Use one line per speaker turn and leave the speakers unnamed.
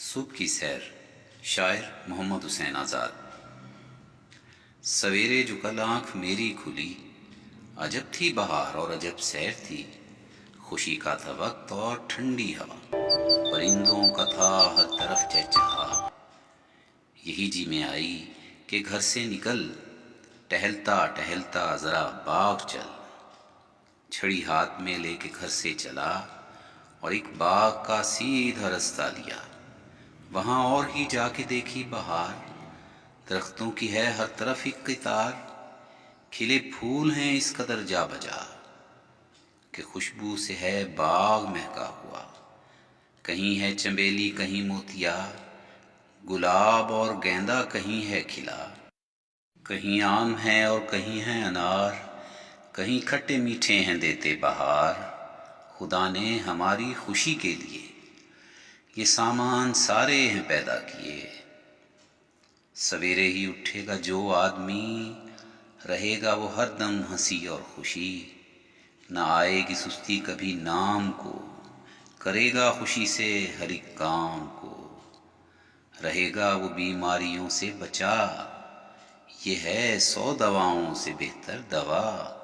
صبح کی سیر، شاعر محمد حسین آزاد۔ سویرے جو کل آنکھ میری کھلی، عجب تھی بہار اور عجب سیر تھی۔ خوشی کا تھا وقت اور ٹھنڈی ہوا، پرندوں کا تھا ہر طرف چہچہا۔ یہی جی میں آئی کہ گھر سے نکل، ٹہلتا ٹہلتا ذرا باغ چل۔ چھڑی ہاتھ میں لے کے گھر سے چلا اور ایک باغ کا سیدھا رستہ لیا۔ وہاں اور ہی جا کے دیکھی بہار۔ درختوں کی ہے ہر طرف ایک قطار۔ کھلے پھول ہیں اس قدر جا بجا کہ خوشبو سے ہے باغ مہکا ہوا۔ کہیں ہے چنبیلی کہیں موتیا۔ گلاب اور گیندا کہیں ہے کھلا۔ کہیں آم ہے اور کہیں ہے انار۔ کہیں کھٹے میٹھے ہیں دیتے بہار۔ خدا نے ہماری خوشی کے لیے یہ سامان سارے ہیں پیدا کیے۔ سویرے ہی اٹھے گا جو آدمی، رہے گا وہ ہر دم ہنسی اور خوشی۔ نہ آئے گی سستی کبھی نام کو، کرے گا خوشی سے ہر ایک کام کو۔ رہے گا وہ بیماریوں سے بچا، یہ ہے سو دواؤں سے بہتر دوا۔